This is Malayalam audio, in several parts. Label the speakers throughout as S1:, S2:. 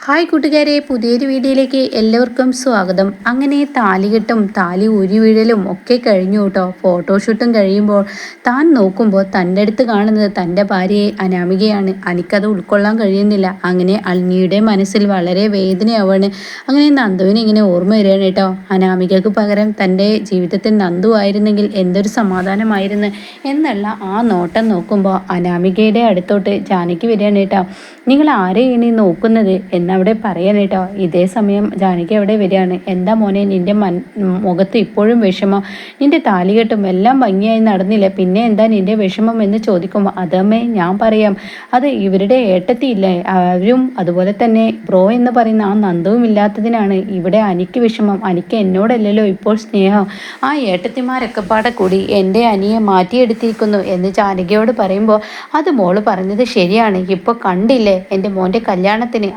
S1: ഹായ് കൂട്ടുകാരെ പുതിയൊരു വീഡിയോയിലേക്ക് എല്ലാവർക്കും സ്വാഗതം. അങ്ങനെ താലികെട്ടും താലി ഉരുവിഴലും ഒക്കെ കഴിഞ്ഞു കേട്ടോ. ഫോട്ടോഷൂട്ടും കഴിയുമ്പോൾ താൻ നോക്കുമ്പോൾ തന്റെ അടുത്ത് കാണുന്നത് തന്റെ ഭാര്യയെ അനാമികയാണ്. എനിക്കത് ഉൾക്കൊള്ളാൻ കഴിയുന്നില്ല. അങ്ങനെ അൽനിയുടെ മനസ്സിൽ വളരെ വേദനയാവാണ്. അങ്ങനെ നന്ദുവിനെ ഇങ്ങനെ ഓർമ്മ വരികയാണ് കേട്ടോ. അനാമികക്ക് പകരം തന്റെ ജീവിതത്തിൽ നന്ദു ആയിരുന്നെങ്കിൽ എന്തൊരു സമാധാനമായിരുന്നു എന്നുള്ള ആ നോട്ടം നോക്കുമ്പോൾ അനാമികയുടെ അടുത്തോട്ട് ജാനകി വരികയാണ് കേട്ടോ. നിങ്ങൾ ആരെയാണ് നോക്കുന്നത്? എന്നവിടെ പറയാൻ കേട്ടോ ഇതേ സമയം ജാനകി അവിടെ വരികയാണ്. എന്താ മോനെ നിന്റെ മൻ മുഖത്ത് ഇപ്പോഴും വിഷമം. നിന്റെ താലികെട്ടും എല്ലാം ഭംഗിയായി നടന്നില്ല. പിന്നെ എന്താ നിന്റെ വിഷമം എന്ന് ചോദിക്കുമ്പോൾ അതമ്മേ ഞാൻ പറയാം. അത് ഇവരുടെ ഏട്ടത്തിയില്ലേ. അവരും അതുപോലെ തന്നെ ബ്രോ എന്ന് പറയുന്ന ആ നന്ദവും ഇല്ലാത്തതിനാണ് ഇവിടെ അനിക്ക് വിഷമം. അനിക്ക് എന്നോടല്ലല്ലോ ഇപ്പോൾ സ്നേഹം. ആ ഏട്ടത്തിമാരൊക്കെ പാടെ കൂടി എന്റെ അനിയെ മാറ്റിയെടുത്തിരിക്കുന്നു എന്ന് ജാനകിയോട് പറയുമ്പോൾ അത് മോൾ പറഞ്ഞത് ശരിയാണ്. ഇപ്പോൾ കണ്ടില്ലേ? എന്റെ മോന്റെ കല്യാണത്തിന്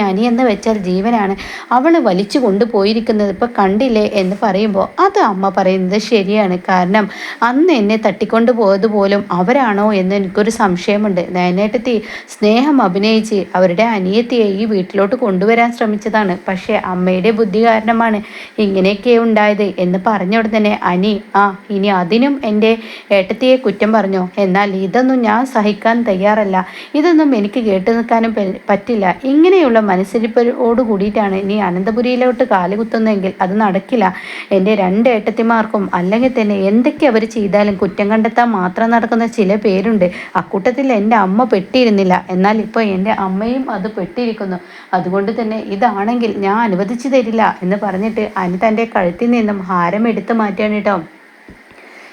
S1: അനി എന്ന് വെച്ചാൽ ജീവനാണ്. അവൾ വലിച്ചു കൊണ്ടുപോയിരിക്കുന്നത് ഇപ്പം കണ്ടില്ലേ എന്ന് പറയുമ്പോൾ അത് അമ്മ പറയുന്നത് ശരിയാണ്. കാരണം അന്ന് എന്നെ തട്ടിക്കൊണ്ടു പോയത് പോലും അവരാണോ എന്ന് എനിക്കൊരു സംശയമുണ്ട്. നയനേട്ടത്തി സ്നേഹം അഭിനയിച്ച് അവരുടെ അനിയത്തിയെ ഈ വീട്ടിലോട്ട് കൊണ്ടുവരാൻ ശ്രമിച്ചതാണ്. പക്ഷേ അമ്മയുടെ ബുദ്ധി കാരണമാണ് ഇങ്ങനെയൊക്കെ ഉണ്ടായത് എന്ന് പറഞ്ഞ തന്നെ അനി ആ ഇനി അതിനും എന്റെ ഏട്ടത്തിയെ കുറ്റം പറഞ്ഞു? എന്നാൽ ഇതൊന്നും ഞാൻ സഹിക്കാൻ തയ്യാറല്ല. ഇതൊന്നും എനിക്ക് കേട്ടു നിൽക്കാനും പറ്റില്ല. ഇങ്ങനെയുള്ള മനസ്സിരിപ്പോട് കൂടിയിട്ടാണ് ഇനി അനന്തപുരിയിലോട്ട് കാലുകുത്തുന്നതെങ്കിൽ അത് നടക്കില്ല. എന്റെ രണ്ട് ഏട്ടത്തിമാർക്കും അല്ലെങ്കിൽ തന്നെ എന്തൊക്കെ അവർ ചെയ്താലും കുറ്റം കണ്ടെത്താൻ മാത്രം നടക്കുന്ന ചില പേരുണ്ട്. അക്കൂട്ടത്തിൽ എന്റെ അമ്മ പെട്ടിരുന്നില്ല. എന്നാൽ ഇപ്പോൾ എന്റെ അമ്മയും അത് പെട്ടിരിക്കുന്നു. അതുകൊണ്ട് തന്നെ ഇതാണെങ്കിൽ ഞാൻ അനുവദിച്ചു തരില്ല എന്ന് പറഞ്ഞിട്ട് അനി തന്റെ കഴുത്തിൽ നിന്നും ഹാരം എടുത്തു മാറ്റുകയാണ് കേട്ടോ.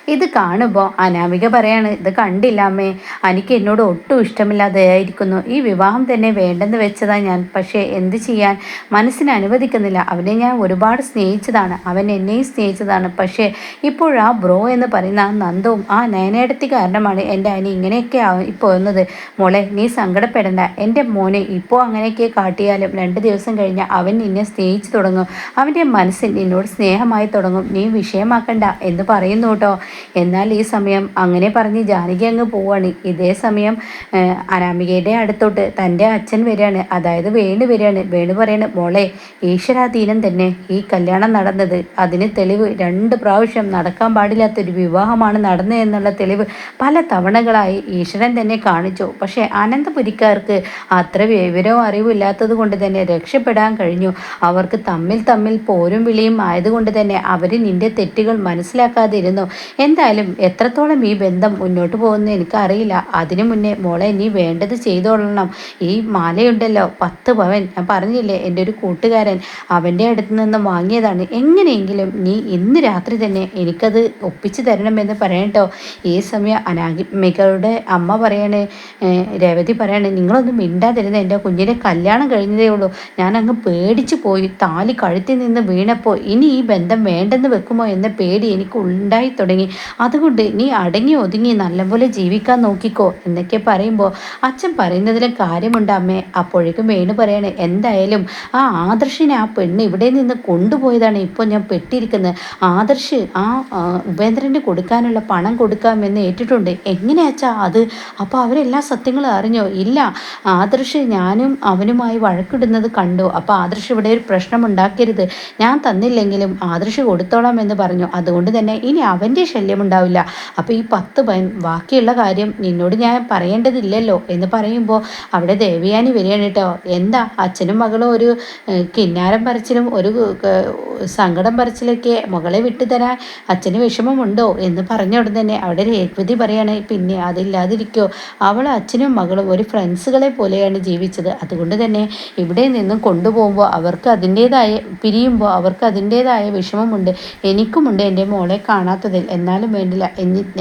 S1: ഇത് കാണുമ്പോൾ അനാമിക പറയാണ് ഇത് കണ്ടില്ല അമ്മേ എനിക്ക് എന്നോട് ഒട്ടും ഇഷ്ടമില്ലാതെയായിരിക്കുന്നു. ഈ വിവാഹം തന്നെ വേണ്ടെന്ന് വെച്ചതാ ഞാൻ. പക്ഷേ എന്ത് ചെയ്യാൻ? മനസ്സിന് അനുവദിക്കുന്നില്ല. അവനെ ഞാൻ ഒരുപാട് സ്നേഹിച്ചതാണ്. അവൻ എന്നെയും സ്നേഹിച്ചതാണ്. പക്ഷേ ഇപ്പോഴാ ബ്രോ എന്ന് പറയുന്ന ആ നന്ദവും ആ നയനേടത്തി കാരണമാണ് എന്റെ അനി ഇങ്ങനെയൊക്കെ പോകുന്നത്. മോളെ നീ സങ്കടപ്പെടണ്ട. എന്റെ മോനെ ഇപ്പോൾ അങ്ങനെയൊക്കെ കാട്ടിയാലും രണ്ട് ദിവസം കഴിഞ്ഞാൽ അവൻ നിന്നെ സ്നേഹിച്ചു തുടങ്ങും. അവന്റെ മനസ്സിൽ നിന്നോട് സ്നേഹമായി തുടങ്ങും. നീ വിഷയമാക്കണ്ട എന്ന് പറയുന്നു കേട്ടോ. എന്നാൽ ഈ സമയം അങ്ങനെ പറഞ്ഞ് ജാനകി അങ്ങ് പോവാണ്. ഇതേ സമയം അനാമികയുടെ അടുത്തോട്ട് തന്റെ അച്ഛൻ വരികയാണ്. അതായത് വേണു വരികയാണ്. വേണു പറയാണ് മോളെ ഈശ്വരാധീനം തന്നെ. ഈ കല്യാണം നടന്നത്. അതിന് തെളിവ് രണ്ട് പ്രാവശ്യം നടക്കാൻ പാടില്ലാത്തൊരു വിവാഹമാണ് നടന്നത് എന്നുള്ള തെളിവ് പല തവണകളായി ഈശ്വരൻ തന്നെ കാണിച്ചു. പക്ഷേ അനന്തപുരിക്കാർക്ക് അത്ര വിവരവും അറിവില്ലാത്തത് കൊണ്ട് തന്നെ രക്ഷപ്പെടാൻ കഴിഞ്ഞു. അവർക്ക് തമ്മിൽ തമ്മിൽ പോരും വിളിയും ആയതുകൊണ്ട് തന്നെ അവർ നിന്റെ തെറ്റുകൾ മനസ്സിലാക്കാതിരുന്നു. എന്തായാലും എത്രത്തോളം ഈ ബന്ധം മുന്നോട്ട് പോകുന്നു എനിക്കറിയില്ല. അതിനു മുന്നേ മോളെ നീ വേണ്ടത് ചെയ്തോളണം. ഈ മാലയുണ്ടല്ലോ പത്ത് പവൻ. ഞാൻ പറഞ്ഞില്ലേ എന്റെ ഒരു കൂട്ടുകാരൻ അവന്റെ അടുത്ത് നിന്ന് വാങ്ങിയതാണ്. എങ്ങനെയെങ്കിലും നീ ഇന്ന് രാത്രി തന്നെ എനിക്കത് ഒപ്പിച്ചു തരണമെന്ന് പറയട്ടോ ഈ സമയം അനാമികളുടെ അമ്മ പറയണേ രേവതി പറയണേ നിങ്ങളൊന്നും മിണ്ടാതിരുന്ന എന്റെ കുഞ്ഞിനെ കല്യാണം കഴിഞ്ഞതേ ഉള്ളൂ. ഞാൻ അങ്ങ് പേടിച്ചു പോയി താലി കഴുത്തിൽ നിന്ന് വീണപ്പോൾ ഇനി ഈ ബന്ധം വേണ്ടെന്ന് വെക്കുമോ എന്ന പേടി എനിക്ക് ഉണ്ടായി തുടങ്ങി. അതുകൊണ്ട് നീ അടങ്ങി ഒതുങ്ങി നല്ലപോലെ ജീവിക്കാൻ നോക്കിക്കോ എന്നൊക്കെ പറയുമ്പോൾ അച്ഛൻ പറയുന്നതിലും കാര്യമുണ്ട് അമ്മേ. അപ്പോഴേക്കും വേണു പറയണേ എന്തായാലും ആ ആദർശിനെ ആ പെണ്ണ് ഇവിടെ നിന്ന് കൊണ്ടുപോയതാണ് ഇപ്പോൾ ഞാൻ പെട്ടിരിക്കുന്നത്. ആദർശ് ആ ഉപേന്ദ്രന് കൊടുക്കാനുള്ള പണം കൊടുക്കാമെന്ന് ഏറ്റിട്ടുണ്ട്. എങ്ങനെയാച്ചാ അത്? അപ്പോൾ അവരെല്ലാ സത്യങ്ങളും അറിഞ്ഞോ? ഇല്ല ആദർശ് ഞാനും അവനുമായി വഴക്കിടുന്നത് കണ്ടു. അപ്പോൾ ആദർശ് ഇവിടെ ഒരു പ്രശ്നം ഉണ്ടാക്കരുത്. ഞാൻ തന്നില്ലെങ്കിലും ആദർശ് കൊടുത്തോളാം എന്ന് പറഞ്ഞു. അതുകൊണ്ട് തന്നെ ഇനി അവന്റെ ശല്യമുണ്ടാവില്ല. അപ്പോൾ ഈ പത്ത് ബാക്കിയുള്ള കാര്യം നിന്നോട് ഞാൻ പറയേണ്ടതില്ലല്ലോ എന്ന് പറയുമ്പോൾ അവിടെ ദേവയാനി വരികയാണ് കേട്ടോ. എന്താ അച്ഛനും മകളും ഒരു കിന്നാരം പറിച്ചിലും ഒരു സങ്കടം പറിച്ചിലൊക്കെ മകളെ വിട്ടുതരാൻ അച്ഛന് വിഷമമുണ്ടോ എന്ന് പറഞ്ഞ ഉടൻ തന്നെ അവിടെ രേഖപതി പറയാണ് പിന്നെ അതില്ലാതിരിക്കോ. അവൾ അച്ഛനും മകളും ഒരു ഫ്രണ്ട്സുകളെ പോലെയാണ് ജീവിച്ചത്. അതുകൊണ്ട് തന്നെ ഇവിടെ നിന്നും കൊണ്ടുപോകുമ്പോൾ അവർക്ക് അതിന്റേതായ പിരിയുമ്പോൾ അവർക്ക് അതിന്റേതായ വിഷമമുണ്ട്. എനിക്കുമുണ്ട് എന്റെ മോളെ കാണാത്തതിൽ. എന്നാലും വേണ്ടില്ല.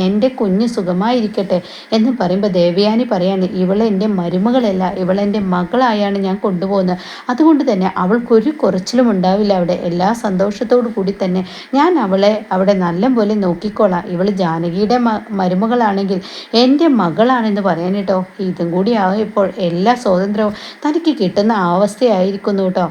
S1: എന്റെ കുഞ്ഞ് സുഖമായിരിക്കട്ടെ എന്ന് പറയുമ്പോൾ ദേവയാനി പറയാണ് ഇവളെ എന്റെ മരുമകളല്ല ഇവളെന്റെ മകളായാണ് ഞാൻ കൊണ്ടുപോകുന്നത്. അതുകൊണ്ട് തന്നെ അവൾക്കൊരു കുറച്ചിലും ഉണ്ടാവില്ല അവിടെ. എല്ലാ സന്തോഷത്തോടു കൂടി തന്നെ ഞാൻ അവളെ അവിടെ നല്ല പോലെ നോക്കിക്കോളാം. ഇവൾ ജാനകിയുടെ മരുമകളാണെങ്കിൽ എന്റെ മകളാണെന്ന് പറയാൻ ഇതും കൂടി ആയപ്പോൾ എല്ലാ സ്വാതന്ത്ര്യവും തനിക്ക് കിട്ടുന്ന അവസ്ഥയായിരിക്കുന്നു കേട്ടോ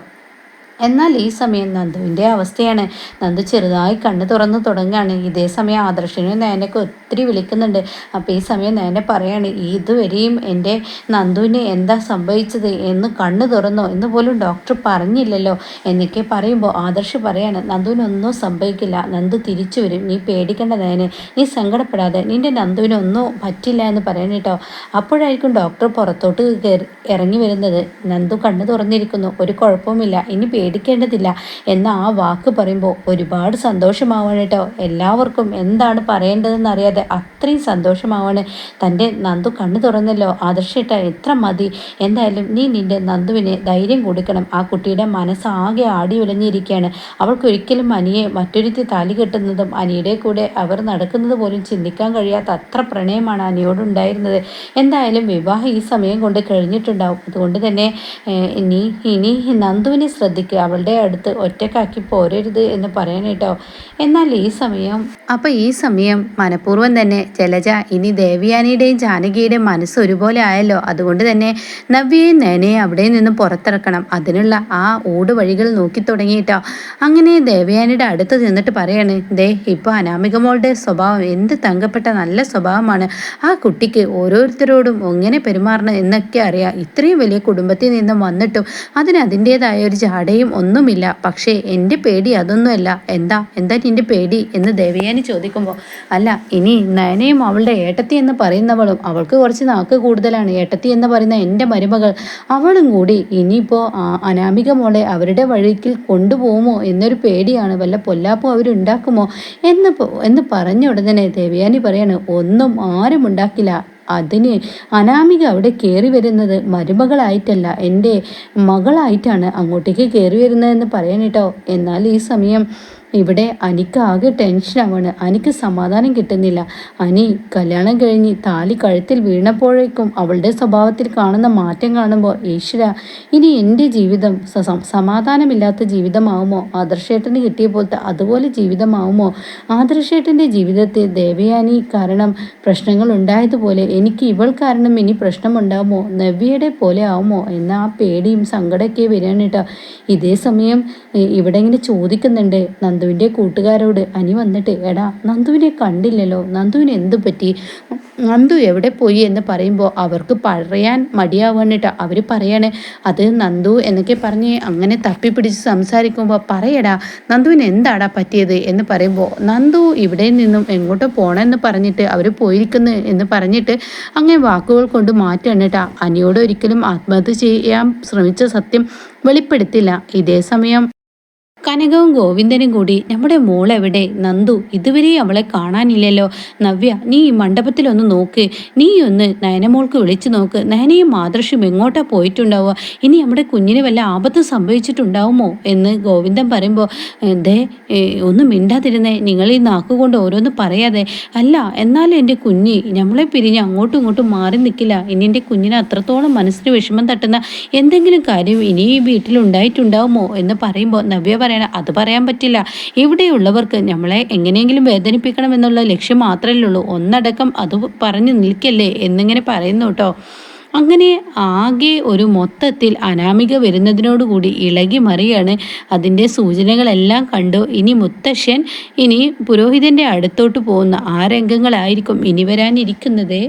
S1: എന്നാൽ ഈ സമയം നന്ദുവിന്റെ അവസ്ഥയാണ്. നന്ദു ചെറുതായി കണ്ണ് തുറന്നു തുടങ്ങുകയാണ്. ഇതേ സമയം ആദർശനും നേനൊക്കെ ഒത്തിരി വിളിക്കുന്നുണ്ട്. അപ്പോൾ ഈ സമയം നേനെ പറയാണ് ഇതുവരെയും എന്റെ നന്ദുവിന് എന്താ സംഭവിച്ചത്? എന്ന് കണ്ണ് തുറന്നോ? എന്ന് പോലും ഡോക്ടർ പറഞ്ഞില്ലല്ലോ? എന്നൊക്കെ പറയുമ്പോൾ ആദർശ് പറയാണ് നന്ദുവിനൊന്നും സംഭവിക്കില്ല. നന്ദു തിരിച്ചു വരും. നീ പേടിക്കേണ്ട നേനെ നീ സങ്കടപ്പെടാതെ. നിന്റെ നന്ദുവിനൊന്നും പറ്റില്ല എന്ന് പറയണം കേട്ടോ. അപ്പോഴായിരിക്കും ഡോക്ടർ പുറത്തോട്ട് ഇറങ്ങി വരുന്നത്. നന്ദു കണ്ണ് തുറന്നിരിക്കുന്നു. ഒരു കുഴപ്പവുമില്ല. ഇനി പേടി പേടിക്കേണ്ടതില്ല. എന്ന ആ വാക്ക് പറയുമ്പോൾ ഒരുപാട് സന്തോഷമാവാണ് കേട്ടോ. എല്ലാവർക്കും എന്താണ് പറയേണ്ടതെന്ന് അറിയാതെ അത്രയും സന്തോഷമാവാണ്. തന്റെ നന്ദു കണ്ണു തുറന്നല്ലോ. ആദർശിട്ട എത്ര മതി. എന്തായാലും നീ നിന്റെ നന്ദുവിനെ ധൈര്യം കൊടുക്കണം. ആ കുട്ടിയുടെ മനസ്സാകെ ആടി ഉലഞ്ഞിരിക്കുകയാണ്. അവൾക്കൊരിക്കലും അനിയെ മറ്റൊരുത്തി താലി കെട്ടുന്നതും അനിയുടെ കൂടെ അവർ നടക്കുന്നത് പോലും ചിന്തിക്കാൻ കഴിയാത്ത അത്ര പ്രണയമാണ് അനിയോടുണ്ടായിരുന്നത്. എന്തായാലും വിവാഹം ഈ സമയം കൊണ്ട് കഴിഞ്ഞിട്ടുണ്ടാവും. അതുകൊണ്ട് തന്നെ ഇനി ഇനി നന്ദുവിനെ ശ്രദ്ധിക്കുക അവളുടെ അടുത്ത് ഒറ്റക്കാക്കി പോരരുത് എന്ന് പറയാനേട്ടോ എന്നാൽ ഈ സമയം അപ്പൊ ഈ സമയം മനഃപൂർവം തന്നെ ജലജ ഇനി ദേവിയാനിയുടെയും ജാനകിയുടെയും മനസ്സ് ഒരുപോലെ ആയല്ലോ. അതുകൊണ്ട് തന്നെ നവ്യയും നേനയും അവിടെ നിന്ന് പുറത്തിറക്കണം. അതിനുള്ള ആ ഊട് വഴികൾ നോക്കി തുടങ്ങിയിട്ടോ അങ്ങനെ ദേവയാനിയുടെ അടുത്ത് നിന്നിട്ട് പറയാണ് ദേ ഇപ്പൊ അനാമിക മോളുടെ സ്വഭാവം എന്ത് തങ്കപ്പെട്ട നല്ല സ്വഭാവമാണ്. ആ കുട്ടിക്ക് ഓരോരുത്തരോടും എങ്ങനെ പെരുമാറണം എന്നൊക്കെ അറിയാം. ഇത്രയും വലിയ കുടുംബത്തിൽ നിന്നും വന്നിട്ടും അതിന് അതിന്റെതായ ഒരു ജാടയും ഒന്നുമില്ല. പക്ഷേ എന്റെ പേടി അതൊന്നുമല്ല. എന്താ? എന്താ നിന്റെ പേടി? എന്ന് ദേവയാനി ചോദിക്കുമ്പോൾ അല്ല ഇനി നയനയും അവളുടെ ഏട്ടത്തി എന്ന് പറയുന്നവളും അവൾക്ക് കുറച്ച് നാക്ക് കൂടുതലാണ്. ഏട്ടത്തി എന്ന് പറയുന്ന എന്റെ മരുമകൾ അവളും കൂടി ഇനിയിപ്പോൾ അനാമിക മോളെ അവരുടെ വഴിക്കിൽ കൊണ്ടുപോകുമോ എന്നൊരു പേടിയാണ്. വല്ല പൊല്ലാപ്പും അവരുണ്ടാക്കുമോ? എന്ന് എന്ന് പറഞ്ഞ ഉടനെ ദേവയാനി പറയാണ് ഒന്നും ആരും ഉണ്ടാക്കില്ല. അതിന് അനാമിക അവിടെ കയറി വരുന്നത് മരുമകളായിട്ടല്ല എന്റെ മകളായിട്ടാണ് അങ്ങോട്ടേക്ക് കയറി വരുന്നതെന്ന് പറയാനിട്ടോ എന്നാൽ ഈ സമയം ഇവിടെ അനിക്ക് ആകെ ടെൻഷനാവാണ് അനിക്ക് സമാധാനം കിട്ടുന്നില്ല. അനി കല്യാണം കഴിഞ്ഞ് താലി കഴുത്തിൽ വീണപ്പോഴേക്കും അവളുടെ സ്വഭാവത്തിൽ കാണുന്ന മാറ്റം കാണുമ്പോൾ ഈശ്വര ഇനി എന്റെ ജീവിതം സമാധാനമില്ലാത്ത ജീവിതമാവുമോ? ആദർശേട്ടന് കിട്ടിയ പോലത്തെ അതുപോലെ ജീവിതമാവുമോ? ആദർശേട്ടന്റെ ജീവിതത്തിൽ ദേവയാനി കാരണം പ്രശ്നങ്ങൾ ഉണ്ടായതുപോലെ എനിക്ക് ഇവൾ കാരണം ഇനി പ്രശ്നമുണ്ടാവുമോ? നവ്യയുടെ പോലെ ആവുമോ? എന്ന ആ പേടിയും സങ്കടമൊക്കെ വരികയാണ് കേട്ടോ. ഇതേ സമയം ഇവിടെ ഇങ്ങനെ ചോദിക്കുന്നുണ്ട് നന്ദുവിന്റെ കൂട്ടുകാരോട് അനി വന്നിട്ട് എടാ നന്ദുവിനെ കണ്ടില്ലല്ലോ. നന്ദുവിന് എന്തു പറ്റി? നന്ദു എവിടെ പോയി? എന്ന് പറയുമ്പോൾ അവർക്ക് പറയാൻ മടിയാവാനിട്ട് അവർ പറയാണ്. അത് നന്ദു എന്നൊക്കെ പറഞ്ഞ് അങ്ങനെ തപ്പിപ്പിടിച്ച് സംസാരിക്കുമ്പോൾ പറയടാ നന്ദുവിന് എന്താടാ പറ്റിയത്? എന്ന് പറയുമ്പോൾ നന്ദു ഇവിടെ നിന്നും എങ്ങോട്ടോ പോകണമെന്ന് പറഞ്ഞിട്ട് അവർ പോയിരിക്കുന്നു എന്ന് പറഞ്ഞിട്ട് അങ്ങനെ വാക്കുകൾ കൊണ്ട് മാറ്റണിട്ടാ അനിയോട് ഒരിക്കലും ആത്മഹത്യ ചെയ്യാൻ ശ്രമിച്ച സത്യം വെളിപ്പെടുത്തില്ല. ഇതേ സമയം കനകവും ഗോവിന്ദനും കൂടി നമ്മുടെ മോളെവിടെ? നന്ദു ഇതുവരെ അവളെ കാണാനില്ലല്ലോ. നവ്യ നീ ഈ മണ്ഡപത്തിലൊന്ന് നോക്ക്. നീ ഒന്ന് നയനമോൾക്ക് വിളിച്ചു നോക്ക്. നയനയും മാതൃഷും എങ്ങോട്ടാ പോയിട്ടുണ്ടാവുക? ഇനി നമ്മുടെ കുഞ്ഞിന് വല്ല ആപത്ത് സംഭവിച്ചിട്ടുണ്ടാവുമോ? എന്ന് ഗോവിന്ദൻ പറയുമ്പോൾ ദേ ഒന്നും മിണ്ടാതിരുന്നേ. നിങ്ങൾ ഈ നാക്കുകൊണ്ട് ഓരോന്ന് പറയാതെ. അല്ല എന്നാലും എന്റെ കുഞ്ഞ് നമ്മളെ പിരിഞ്ഞ് അങ്ങോട്ടും ഇങ്ങോട്ടും മാറി നിൽക്കില്ല ഇനി എന്റെ കുഞ്ഞിന് അത്രത്തോളം മനസ്സിന് വിഷമം തട്ടുന്ന എന്തെങ്കിലും കാര്യം ഇനി ഈ വീട്ടിലുണ്ടായിട്ടുണ്ടാവുമോ എന്ന് പറയുമ്പോൾ നവ്യ പറയണം അത് പറയാൻ പറ്റില്ല. ഇവിടെയുള്ളവർക്ക് നമ്മളെ എങ്ങനെയെങ്കിലും വേദനിപ്പിക്കണം എന്നുള്ള ലക്ഷ്യം മാത്രമേ ഉള്ളൂ. ഒന്നടക്കം അത് പറഞ്ഞു നിൽക്കല്ലേ എന്നിങ്ങനെ പറയുന്നു കേട്ടോ. അങ്ങനെ ആകെ ഒരു മൊത്തത്തിൽ അനാമിക വരുന്നതിനോടുകൂടി ഇളകി മറിയാണ് അതിന്റെ സൂചനകളെല്ലാം കണ്ടു. ഇനി മുത്തശ്ശൻ ഇനി പുരോഹിതന്റെ അടുത്തോട്ട് പോകുന്ന ആ രംഗങ്ങളായിരിക്കും ഇനി വരാനിരിക്കുന്നത്.